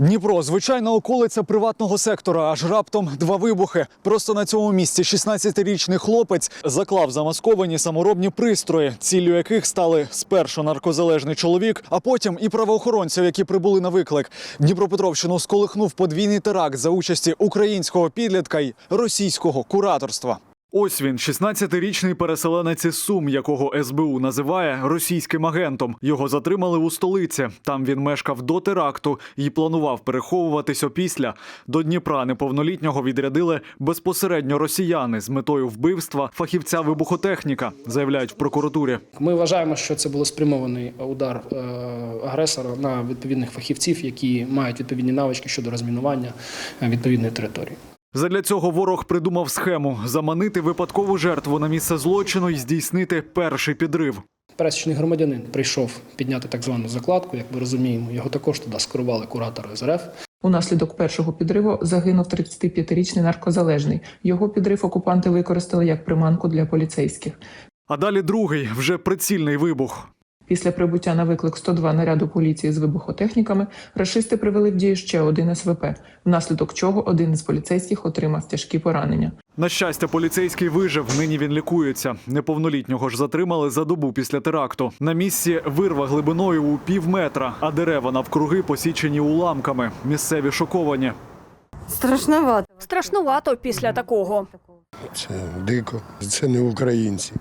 Дніпро, звичайна околиця приватного сектора, аж раптом два вибухи. Просто на цьому місці 16-річний хлопець заклав замасковані саморобні пристрої, ціллю яких стали спершу наркозалежний чоловік, а потім і правоохоронців, які прибули на виклик. Дніпропетровщину сколихнув подвійний теракт за участі українського підлітка й російського кураторства. Ось він, 16-річний переселенець із Сум, якого СБУ називає російським агентом. Його затримали у столиці. Там він мешкав до теракту і планував переховуватись опісля. До Дніпра неповнолітнього відрядили безпосередньо росіяни з метою вбивства фахівця вибухотехніка, заявляють в прокуратурі. Ми вважаємо, що це було спрямований удар е, агресора на відповідних фахівців, які мають відповідні навички щодо розмінування е, відповідної території. Задля цього ворог придумав схему заманити випадкову жертву на місце злочину і здійснити перший підрив. Пересічний громадянин прийшов підняти так звану закладку, як ми розуміємо. Його також туди скерували куратори з РФ. Унаслідок першого підриву загинув 35-річний наркозалежний. Його підрив окупанти використали як приманку для поліцейських. А далі другий вже прицільний вибух. Після прибуття на виклик 102 наряду поліції з вибухотехніками рашисти привели в дію ще один СВП, внаслідок чого один із поліцейських отримав тяжкі поранення. На щастя, поліцейський вижив. Нині він лікується. Неповнолітнього ж затримали за добу після теракту. На місці вирва глибиною у пів метра, а дерева навкруги посічені уламками. Місцеві шоковані. Страшновато. Страшнувато після такого. Це дико. Це не українці,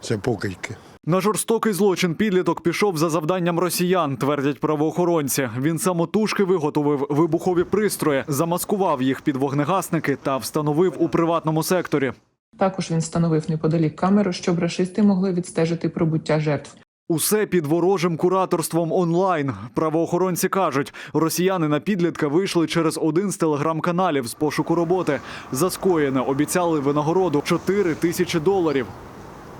це покидьки. На жорстокий злочин підліток пішов за завданням росіян, твердять правоохоронці. Він самотужки виготовив вибухові пристрої, замаскував їх під вогнегасники та встановив у приватному секторі. Також він встановив неподалік камеру, щоб рашисти могли відстежити прибуття жертв. Усе під ворожим кураторством онлайн. Правоохоронці кажуть, росіяни на підлітка вийшли через один з телеграм-каналів з пошуку роботи. За скоєне обіцяли винагороду 4 тисячі доларів.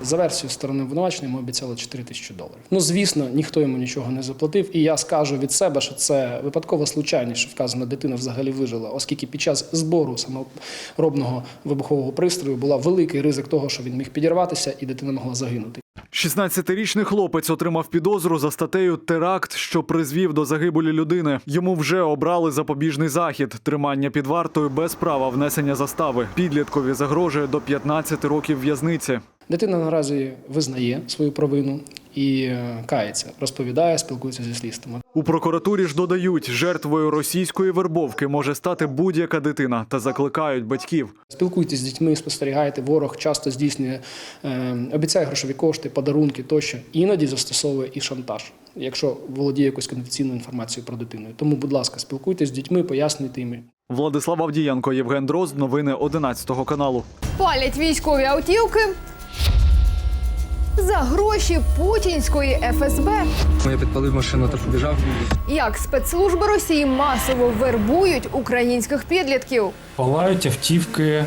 За версією сторони обвинувачення ми обіцяли 4 тисячі доларів. Ну звісно, ніхто йому нічого не заплатив. І я скажу від себе, що це випадкова случайність, що вказана дитина взагалі вижила, оскільки під час збору саморобного вибухового пристрою була великий ризик того, що він міг підірватися, і дитина могла загинути. 16-річний хлопець отримав підозру за статтею теракт, що призвів до загибелі людини. Йому вже обрали запобіжний захід тримання під вартою без права внесення застави. Підліткові загрожує до 15 років в'язниці. Дитина наразі визнає свою провину і е, кається, розповідає, спілкується зі слідством. У прокуратурі ж додають, жертвою російської вербовки може стати будь-яка дитина та закликають батьків. Спілкуйтесь з дітьми, спостерігайте. Ворог часто здійснює, е, обіцяє грошові кошти, подарунки тощо. Іноді застосовує і шантаж, якщо володіє якоюсь конфіденційною інформацією про дитину. Тому, будь ласка, спілкуйтесь з дітьми, пояснюйте їм. Владислав Авдієнко, Євген Дрозд. Новини 11 каналу. Палять військові автівки за гроші путінської ФСБ. Я підпалив машину та побіжав. Як спецслужби Росії масово вербують українських підлітків. Палають автівки е,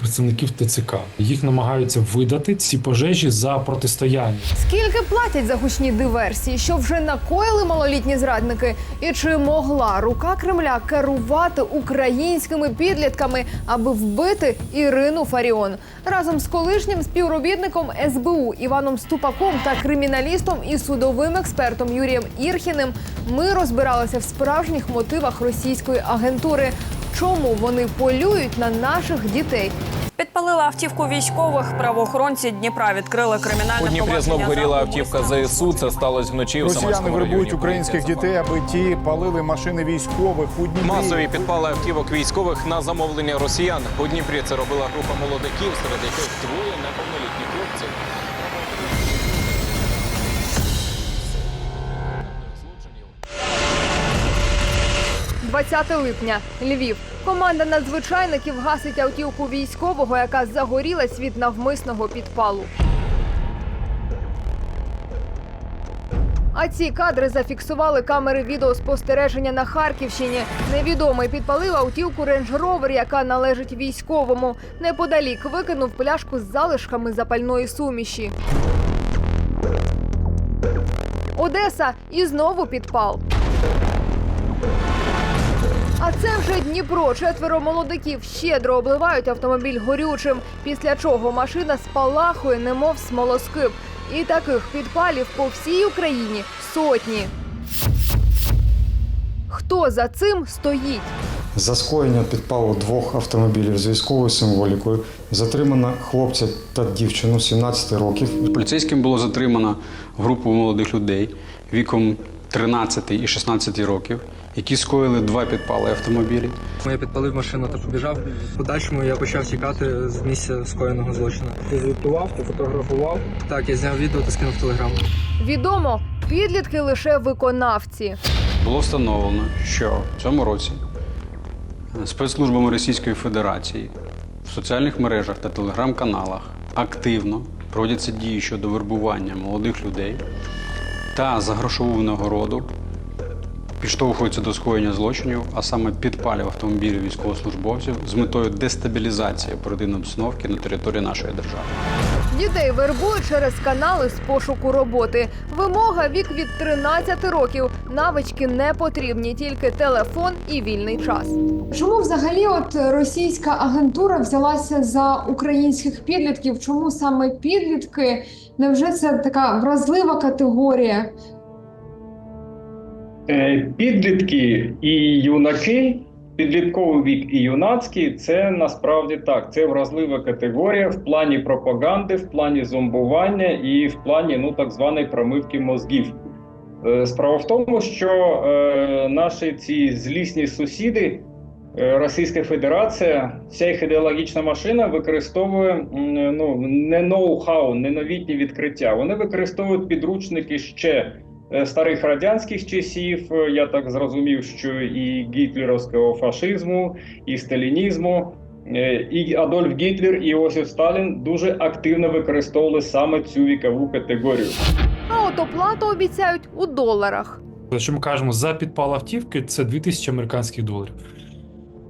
працівників ТЦК. Їх намагаються видати ці пожежі за протистояння. Скільки платять за гучні диверсії, що вже накоїли малолітні зрадники? І чи могла рука Кремля керувати українськими підлітками, аби вбити Ірину Фаріон разом з колишнім співробітником СБУ Іваном Ступаком та криміналістом і судовим експертом Юрієм Ірхіним? Ми розбиралися в справжніх мотивах російської агентури. Чому вони полюють на наших дітей? Підпалила автівку військових. Правоохоронці Дніпра відкрили кримінальне У Дніпрі знов горіла автівка ЗСУ. Це сталося вночі у Росіяни вербують українських дітей, аби ті палили машини військових у Дніпрі. Масові підпали автівок військових на замовлення росіян. У Дніпрі це робила група молодиків, серед яких троє неповнолітні хлопці. 20 липня, Львів. Команда надзвичайників гасить автівку військового, яка загорілась від навмисного підпалу. А ці кадри зафіксували камери відеоспостереження на Харківщині. Невідомий підпалив автівку Рейндж Ровер, яка належить військовому. Неподалік викинув пляшку з залишками запальної суміші. Одеса і знову підпал. А це вже Дніпро. Четверо молодиків щедро обливають автомобіль горючим, після чого машина спалахує, немов смолоскип. І таких підпалів по всій Україні сотні. Хто за цим стоїть. За скоєння підпалу двох автомобілів з військовою символікою затримано хлопця та дівчину 17 років. Поліцейським було затримано групу молодих людей віком 13 і 16 років, які скоїли два підпали автомобілів. Я підпалив машину та побіжав. В подальшому я почав тікати з місця скоєного злочину. Ти звітував, ти фотографував? Так, я зняв відео та скинув в телеграм. Відомо, підлітки лише виконавці. Було встановлено, що в цьому році спецслужбами Російської Федерації в соціальних мережах та телеграм-каналах активно проводяться дії щодо вербування молодих людей та за грошову винагороду підштовхуються до скоєння злочинів, а саме підпалів автомобілів військовослужбовців з метою дестабілізації оперативної обстановки на території нашої держави. Дітей вербують через канали з пошуку роботи. Вимога вік від 13 років. Навички не потрібні, тільки телефон і вільний час. Чому взагалі от російська агентура взялася за українських підлітків? Чому саме підлітки? Невже це така вразлива категорія? Е, Підлітки і юнаки, підлітковий вік і юнацький це насправді так. Це вразлива категорія в плані пропаганди, в плані зомбування і в плані ну так званої промивки мозгів. Е, Справа в тому, що е, наші ці злісні сусіди, Російська Федерація, вся їх ідеологічна машина використовує ну не ноу-хау, не новітні відкриття. Вони використовують підручники ще старих радянських часів. Е, Я так зрозумів, що і гітлерівського фашизму, і сталінізму. Е, І Адольф Гітлер і Іосиф Сталін дуже активно використовували саме цю вікову категорію. А от оплату обіцяють у доларах. Якщо ми кажемо за підпал автівки, це 2000 американських доларів.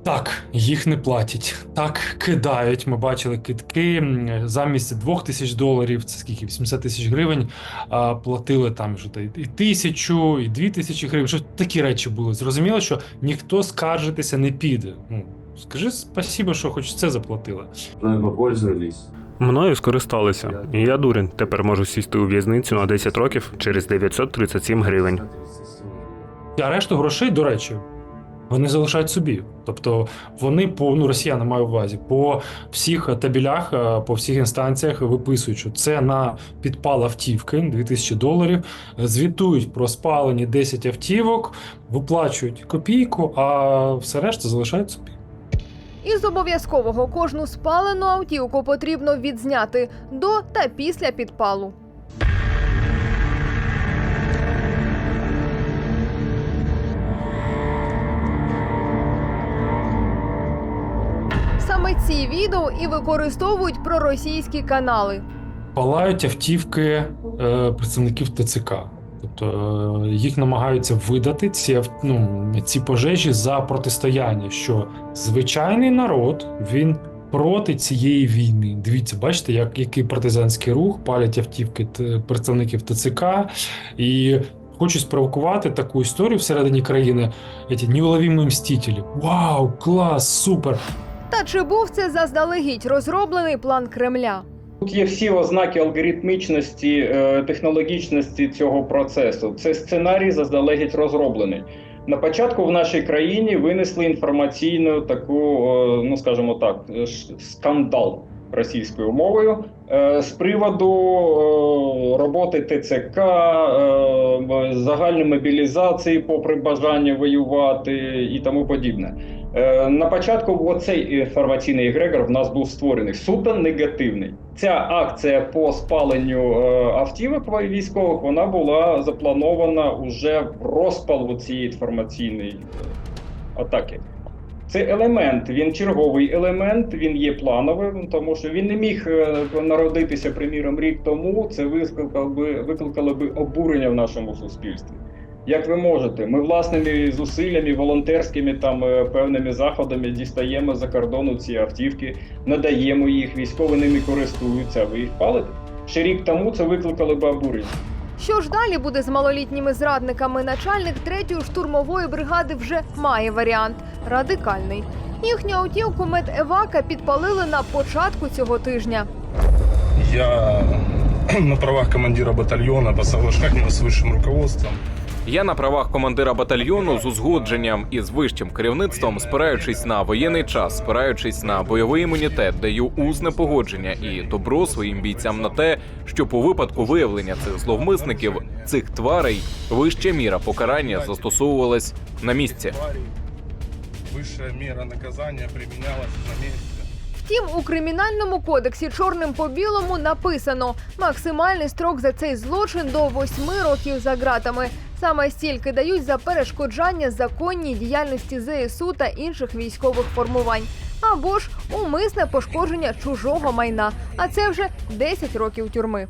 Так, їх не платять. Так, кидають. Ми бачили китки замість 2000 доларів, це скільки 80 тисяч гривень. А, платили там що і тисячу, і дві тисячі гривень. Що такі речі були. Зрозуміло, що ніхто скаржитися не піде. Ну, скажи спасибо, що хоч це заплатили. Мною скористалися, і я дурень. Тепер можу сісти у в'язницю на 10 років через 937 гривень. А решту грошей, до речі, вони залишають собі. Тобто вони по ну, росіяни маю увазі, по всіх табілях, е, по всіх інстанціях виписують, що це на підпал автівки 2000 доларів. Звітують про спалені 10 автівок, виплачують копійку, а все решта залишають собі. Із обов'язкового кожну спалену автівку потрібно відзняти до та після підпалу. Саме ці відео і використовують проросійські канали. Палають автівки е, представників ТЦК. Тобто е, їх намагаються видати ці, ну, ці пожежі за протистояння, що звичайний народ він проти цієї війни. Дивіться, бачите, як який партизанський рух палять автівки представників ТЦК і. Хочу спровокувати таку історію всередині країни. Ці неуловімі мстителі. Вау, клас, супер! Та чи був це заздалегідь розроблений план Кремля? Тут є всі ознаки алгоритмічності, е, технологічності цього процесу. Це сценарій заздалегідь розроблений. На початку в нашій країні винесли інформаційну таку, е, ну скажімо так, е, скандал російською мовою е, з приводу е, роботи ТЦК, е, загальної мобілізації, попри бажання воювати і тому подібне. На початку оцей інформаційний егрегор в нас був створений суто негативний. Ця акція по спаленню автівок військових вона була запланована уже в розпал цієї інформаційної атаки. Це елемент, він черговий елемент, він є плановим, тому що він не міг е, народитися, приміром, рік тому. Це викликало би, викликало би обурення в нашому суспільстві. Як ви можете, ми власними зусиллями, волонтерськими там е, певними заходами дістаємо за кордону ці автівки, надаємо їх, військові ними користуються. Ви їх палите? Ще рік тому це викликало б обурення. Що ж далі буде з малолітніми зрадниками? Начальник третьої штурмової бригади вже має варіант радикальний. Їхню автівку медевака підпалили на початку цього тижня. Я на правах командира батальйона по з высшим руководством Я на правах командира батальйону з узгодженням із вищим керівництвом, спираючись на воєнний час, спираючись на бойовий імунітет, даю усне погодження і добро своїм бійцям на те, що по випадку виявлення цих зловмисників, цих тварей, вища міра покарання застосовувалась на місці. Вища міра наказання примінялася на місці. Втім, у кримінальному кодексі чорним по білому написано максимальний строк за цей злочин до 8 років за ґратами. Саме стільки дають за перешкоджання законній діяльності ЗСУ та інших військових формувань. Або ж умисне пошкодження чужого майна, а це вже 10 років тюрми.